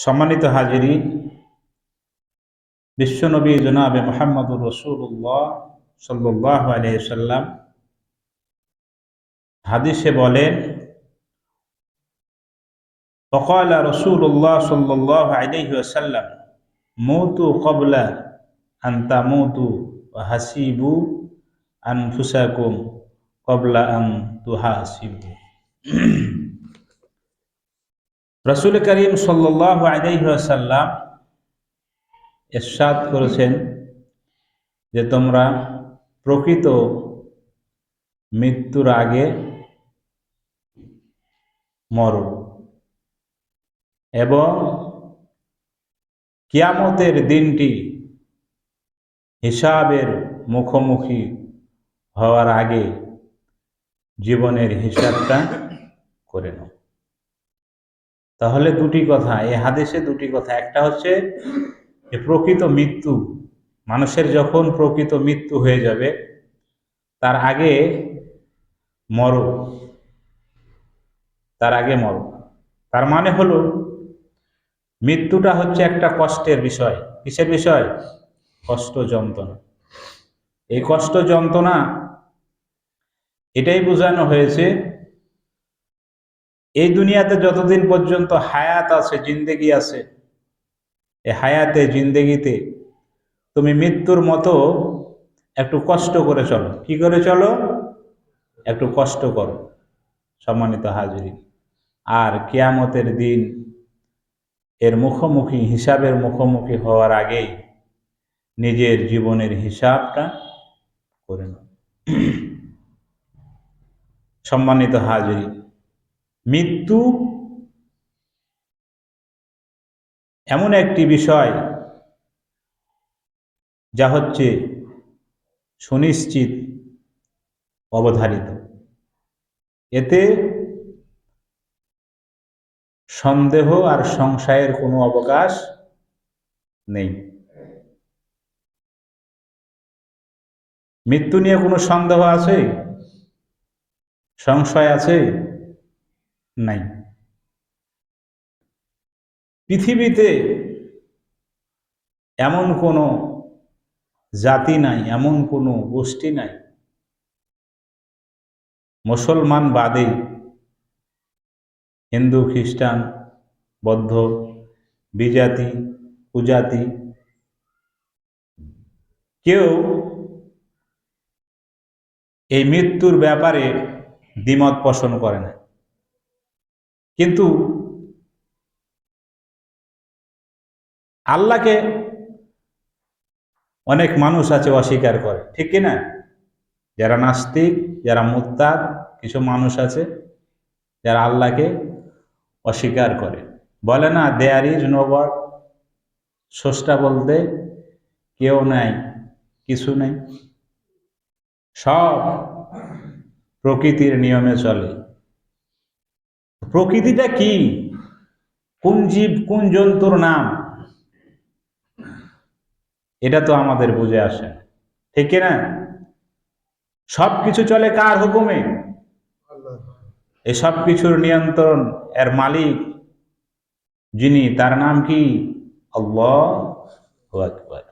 সম্মানিত হাজিরি বিশ্বনবী জনাবে মোহাম্মদুর রসুল্লাহ সাল্লাহ আলিয়াল্লাম হাদিসে বলেন فقال رسول الله صلى الله عليه وسلم موتوا قبل أن تموتوا وحسيبوا أنفسكم قبل أن تحاسبوا রসুল করিম সাল্লাহ এরশাদ করেছেন যে তোমরা প্রকৃত মৃত্যুর আগে মরো এবং কিয়ামতের দিনটি হিসাবের মুখোমুখি হওয়ার আগে জীবনের হিসাবটা করে নাও। তাহলে দুটি কথা এই হাদেশে দুটি কথা। একটা হচ্ছে যে প্রকৃত মৃত্যু, মানুষের যখন প্রকৃত মৃত্যু হয়ে যাবে, তার আগে মর। তার আগে মর। তার মানে হলো, মৃত্যুটা হচ্ছে একটা কষ্টের বিষয়। কিসের বিষয়? কষ্ট যন্ত্রণা। এই কষ্ট যন্ত্রণা, এটাই বোঝানো হয়েছে এই দুনিয়াতে যতদিন পর্যন্ত হায়াত আছে, জিন্দেগি আছে, এই হায়াতে, জিন্দেগিতে তুমি মৃত্যুর মতো একটু কষ্ট করে চলো। কি করে চলো? একটু কষ্ট করো, সম্মানিত হাজিরি আর কেয়ামতের দিন এর মুখোমুখি, হিসাবের মুখোমুখি হওয়ার আগেই নিজের জীবনের হিসাবটা করে নাও। সম্মানিত হাজিরি মৃত্যু এমন একটি বিষয় যা হচ্ছে সুনিশ্চিত, অবধারিত। এতে সন্দেহ আর সংশয়ের কোনো অবকাশ নেই। মৃত্যু নিয়ে কোনো সন্দেহ আছে? সংশয় আছে? নাই। পৃথিবীতে এমন কোনো জাতি নাই, এমন কোনো গোষ্ঠী নাই। মুসলমান বাদে, হিন্দু, খ্রিস্টান, বৌদ্ধ, বিজাতি, কুজাতি, কেউ এই মৃত্যুর ব্যাপারে দ্বিমত পোষণ করে না। কিন্তু আল্লাহকে অনেক মানুষ আছে অস্বীকার করে, ঠিক কিনা যারা নাস্তিক, যারা মুত্তাদ কিছু মানুষ আছে যারা আল্লাহকে অস্বীকার করে। বলে না দেয়ার ইজ নো গড স্রষ্টা বলতে কেউ নাই, কিছু নেই। সব প্রকৃতির নিয়মে চলে। প্রকৃতিটা কি? কোন জীব, কোন জন্তুর নাম? এটা তো আমাদের বুঝে আসে। ঠিক না? সব কিছু চলে কার হুকুমে? এই সব কিছুর নিয়ন্ত্রণ এর মালিক যিনি, তার নাম কি? আল্লাহ আকবার।